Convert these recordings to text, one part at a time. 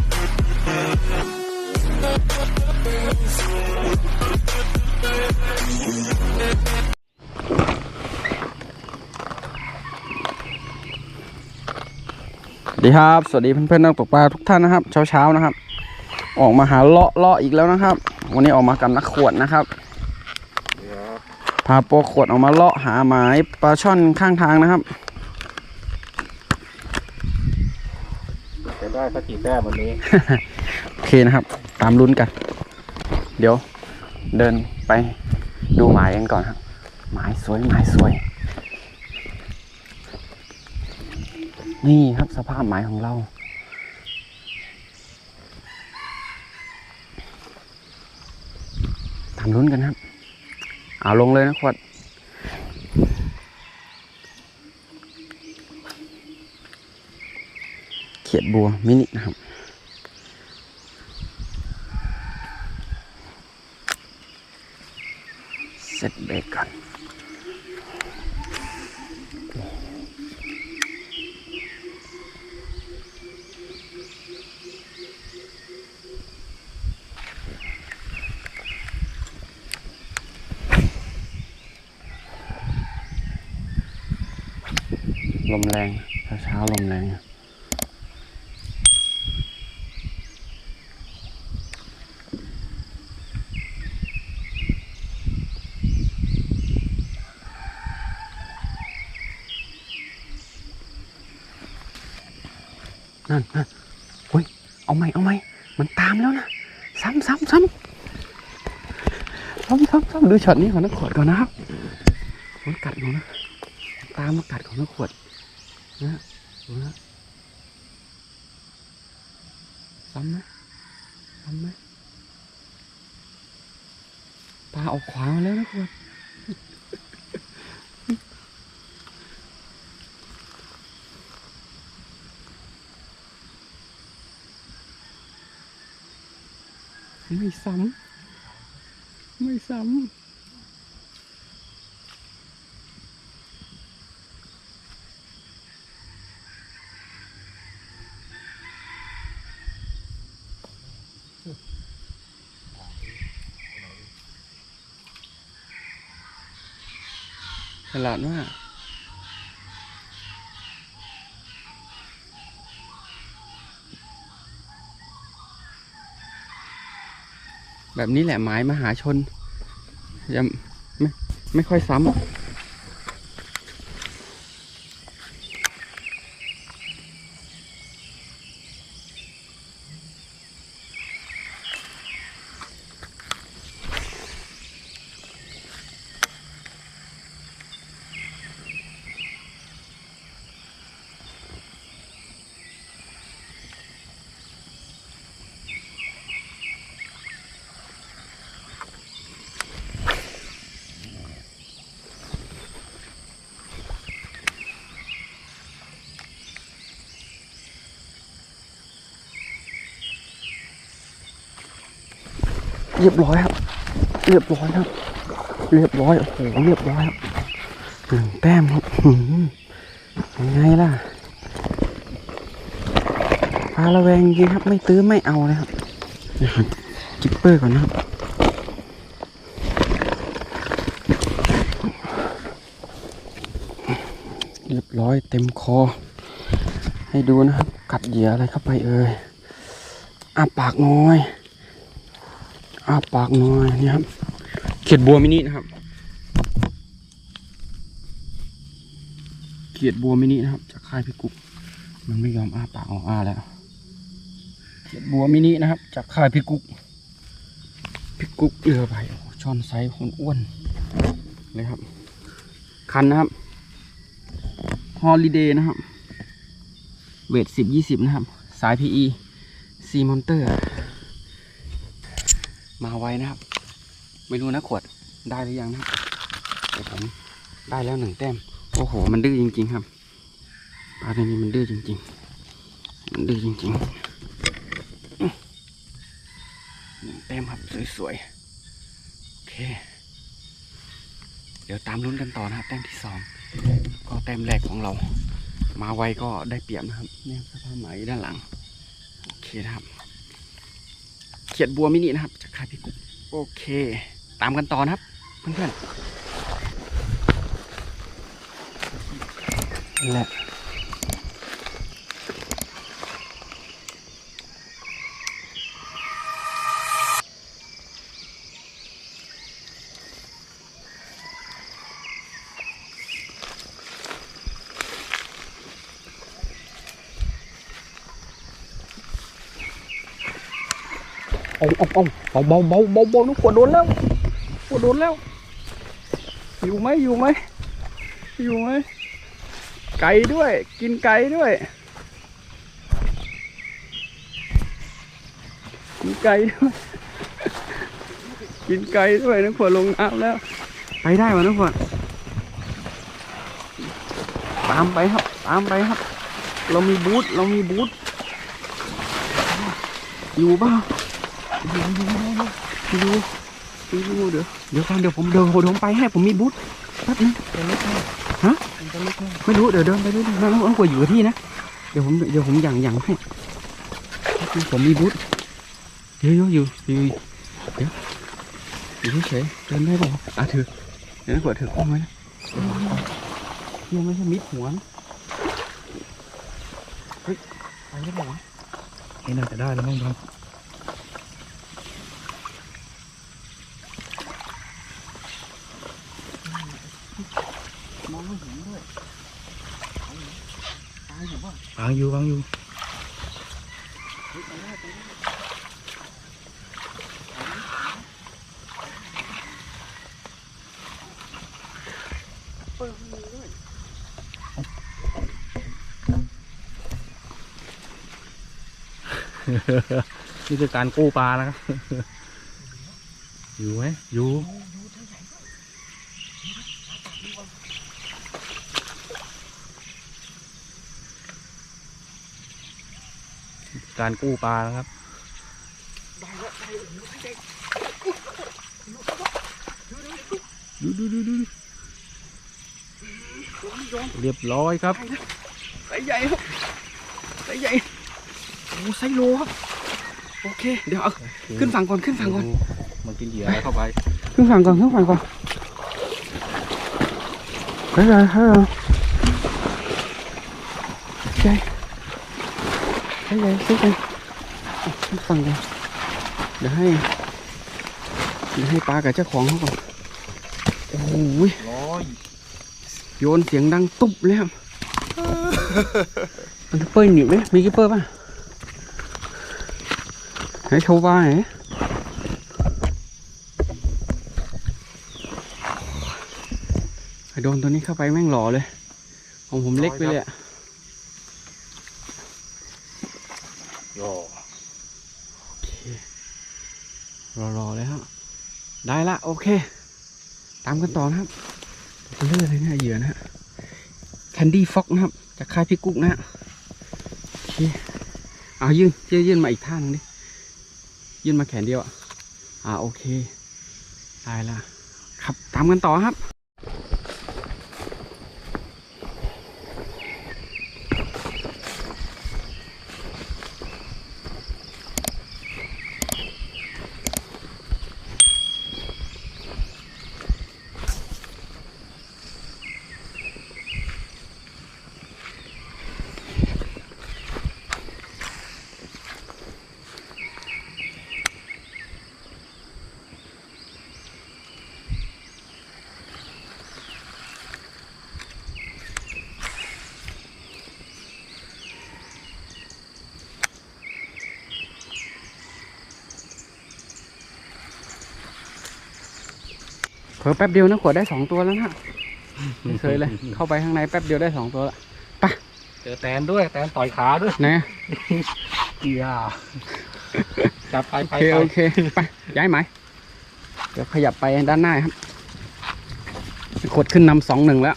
สวัสดีครับ สวัสดีเพื่อนๆนักตกปลาทุกท่านนะครับ เช้าๆนะครับ ออกมาหาเลาะเลาะอีกแล้วนะครับ วันนี้ออกมากับนักขวดนะครับพาโปรขวดออกมาเลาะหาหมายปลาช่อนข้างทางนะครับ จะ ได้สักกี่แต้มวันนี้ โอเคนะครับ ตามลุ้นกัน เดี๋ยวเดินไปดูหมายกันก่อนครับ หมายสวยหมายสวย นี่ครับสภาพหมายของเราตามลุ้นกันครับ เอาลงเลยนะขวด ขียดบัวมินินะครับเซตเบรกก่อนลมแรงเช้าๆลมแรง นั่นนั่นเฮ้ย เอาไหมเอาไหมมันตามแล้วนะ ซ้ำซ้ำซ้ำซ้ำซ้ำซ้ำดูช็อตนี้ของนักขวดก่อนนะครับมันกัดหนูนะตามมากัดของนักขวดนะดูนะซ้ำไหมซ้ำไหมปลาออกขวามาแล้วนะขวด ไม่ซ้ำไม่ซ้ำฉลาดมาก แบบนี้แหละหมายมหาชนยังไม่ไม่ค่อยซ้ำ เรียบร้อยครับ เรียบร้อยครับ เรียบร้อยโอ้โหเรียบร้อยครับหนึ่งแต้มครับหืมยังไงล่ะปลาระแวงจริงครับ ไม่ตื้อไม่เอาเลยครับจิปเปอร์ก่อนนะครับเรียบร้อยเต็มคอ ให้ดูนะครับ กัดเหยื่ออะไรเข้าไปเอ่ยอ้าปากน้อย อ้าปากน้อยนี่ครับ เขียดบัวมินินะครับ เขียดบัวมินินะครับ จากค่ายพี่กุ๊กมันไม่ยอมอ้าปากออกอ้าแล้ว เขียดบัวมินินะครับ จากค่ายพี่กุ๊กพี่กุ๊กเรือใบโอ้โหช่อนไซส์คนอ้วนเลยครับ คันนะครับฮอลิเดย์นะครับ เวทสิบยี่สิบนะครับ สาย PE ซีมอนเตอร์ มาไวนะครับ ไม่รู้นะขวดได้หรือยังนะครับแต่ผมได้แล้วหนึ่งแต้ม โอ้โห มันดื้อจริง ๆ ครับปลาตัวนี้มันดื้อจริง ๆ มันดื้อจริงๆหนึ่งแต้มครับสวยๆ โอเค เดี๋ยวตามลุ้นกันต่อนะครับ แต้มที่สองก็แต้มแรกของเรา มาไวก็ได้เปรียบนะครับเนี่ยสภาพไหมด้านหลัง โอเคนะครับ ขียดบัวมินินะครับจากค่ายพี่กุ๊กโอเค ตามกันต่อนะครับ เพื่อนๆและ เอาเอาเอาเอาเบาเบาเบาเบานุกขวดโดนแล้วขวดโดนแล้ว อยู่ไหมอยู่ไหมอยู่ไหมไก่ด้วย กินไก่ด้วยกินไก่ด้วยกินไก่ด้วยนุกขวดลงน้ำแล้ว ไปได้วะนุกขวดตามไปครับ ตามไปครับ เรามีบูธเรามีบูธอยู่บ้า อยู่อยู่อยู่อยู่เดี๋ยวเดี๋ยวก่อนเดี๋ยวผมเดินเดี๋ยวผมไปให้ผมมีบูธแป๊บนึงฮะไม่รู้เดี๋ยวเดินไปเรื่อยๆน้องน้องกลัวอยู่กับที่นะเดี๋ยวผมเดี๋ยวผมหยั่งหยั่งให้ผมมีบูธเยอยู่อยู่อยู่เดี๋ยวอยู่เฉยเดินได้ป่าวอะถือเดี๋ยวน้องกลัวถือกล้องไว้นะยังไม่ใช่มิดหัวนเฮ้ยไปได้ป่าวะนี่น่าจะได้แล้วมั้งครับ มองไม่เห็นด้วยตายอยู่ป่ะ วางอยู่วางอยู่นี่คือการกู้ปลานะครับ อยู่ไหมอยู่ การกู้ปลานะครับได้แล้วได้แล้วได้ดูดูดูดูเรียบร้อยครับไซส์ใหญ่ครับไซส์ใหญ่โอ้ไซส์โลครับโอเค เดี๋ยวเอาขึ้นฝั่งก่อนขึ้นฝั่งก่อนมันกินเหยื่ออะไรเข้าไป ขึ้นฝั่งก่อนขึ้นฝั่งก่อนเฮ้ยเฮ้ยเฮ้ยใช่ ใช่ใหญ่ใช่ใหญ่เอาขึ้นฝั่งก่อนเดี๋ยวให้เดี๋ยวให้ปลากับเจ้าของเขาก่อนโอ้ยร้อยโยนเสียงดังตุ๊บเลยครับมันจะเปิ้ลอยู่ไหมมีกี่เปิ้ลป่ะให้โชว์บ้าหน่อยไอ้โดนตัวนี้เข้าไปแม่งหล่อเลยของผมเล็กไปเลยอะ โย รอๆเลยครับ ได้ละโอเค ตามกันต่อนะครับเลือเลยนี่ยเหยื่อนะฮะแคนดี้ฟ็อกนะครับ จากค่ายพี่กุ๊กนะฮะโอเคเอายื่นยื่นยื่นมาอีกท่านึงดิยื่นมาแขนเดียวอะอ่าโอเค ได้ละครับตามกันต่อครับ เผลอแป๊บเดียวนะขวดได้สองตัวแล้วนะไม่เคยเลย เข้าไปข้างในแป๊บเดียวได้สองตัวละเจอแตนด้วยแตนต่อยขาด้วยนะเกียร์จับไปโอไปเคไปโอเคไปย้ายไหมเดี๋ยวขยับไปด้านหน้าครับขวดขึ้นนำสองหนึ่งแล้ว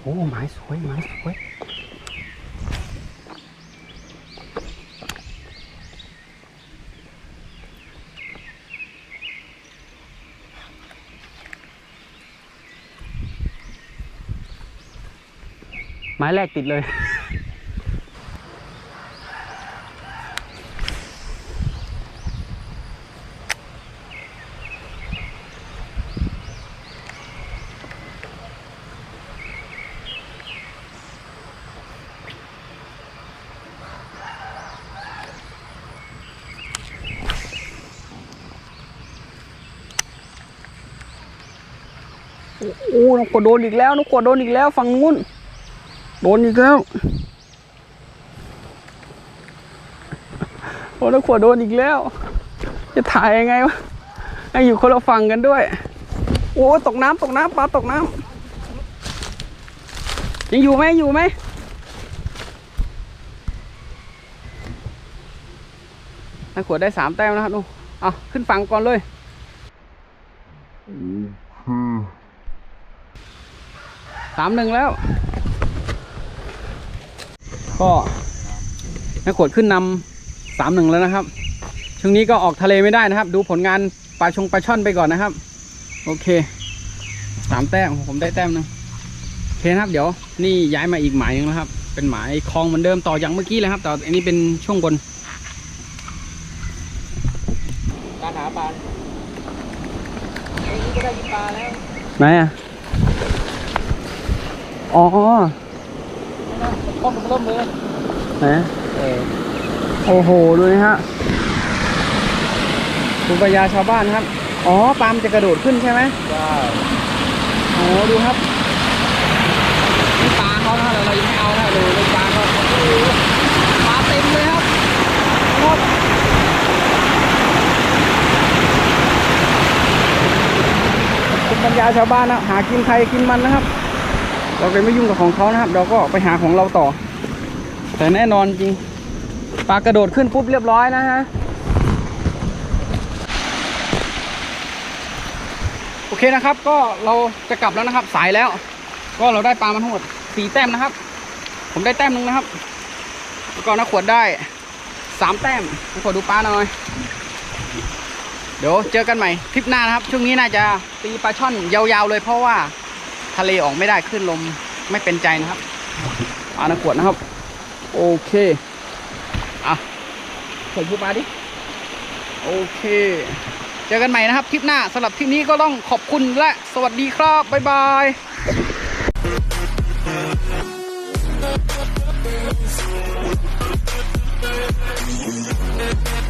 โอ้ไม้สวยไม้สวย ม้แรกติดเลย โอ้นกขวดโดนอีกแล้วนกขวดโดนอีกแล้วฝั่งนู้น โดนอีกแล้วโอ้นกขวดโดนอีกแล้ว จะถ่ายยังไงวะให้อยู่คนละฝั่งกันด้วย โอ้ตกน้ำตกน้ำปลาตกน้ำยังอยู่ไหมอยู่ไหมนายขวดได้สามแต้มนะครับดูเอาขึ้นฝั่งก่อนเลยสามหนึ่งแล้ว ก็นักขวดขึ้นนำสามหนึ่งแล้วนะครับ ช่วงนี้ก็ออกทะเลไม่ได้นะครับ ดูผลงานปลาชงปลาช่อนไปก่อนนะครับ โอเคสามแต้มผมได้แต้มหนึงโอเคนะครับ เดี๋ยวนี่ย้ายมาอีกหมายหนึงนะครับ เป็นหมายคลองเหมือนเดิมต่ออย่างเมื่อกี้เลยครับแต่อันนี้เป็นช่วงบนการหาปลาไอ้นี่ก็ได้ยินปลาแล้วไหนอะอ๋อ ต้มเริ่มเลยไหนเออโอ้โห ดูนะฮะภูมิปัญญาชาวบ้านครับ อ๋อปลาล์มจะกระโดดขึ้นใช่ไหมได้โอ้ดูครับนี่ปลาเขานะเรายังไม่เอานะดูดูปลาเขาโอ้โหปลาเต็มเลยครับครับภูมิปัญญาชาวบ้านนะหากินใครกินมันนะครับ เราไปไม่ยุ่งกับของเขานะครับ เราก็ไปหาของเราต่อ แต่แน่นอนจริงปลากระโดดขึ้นปุ๊บเรียบร้อยนะฮะโอเคนะครับ ก็เราจะกลับแล้วนะครับ สายแล้ว ก็เราได้ปลามาทั้งหมดสี่แต้มนะครับ ผมได้แต้มหนึ่งนะครับแล้วก็นักขวดได้สามแต้มขวดดูปลาหน่อย เดี๋ยวเจอกันใหม่คลิปหน้านะครับ ช่วงนี้น่าจะตีปลาช่อนยาวๆเลยเพราะว่า ทะเลออกไม่ได้ขึ้นลมไม่เป็นใจนะครับปลานักขวดนะครับ โอเคอะใส่ผู้ปลาดิโอเค เจอกันใหม่นะครับ คลิปหน้าสำหรับคลิปนี้ก็ต้องขอบคุณและสวัสดีครับ บ๊ายบาย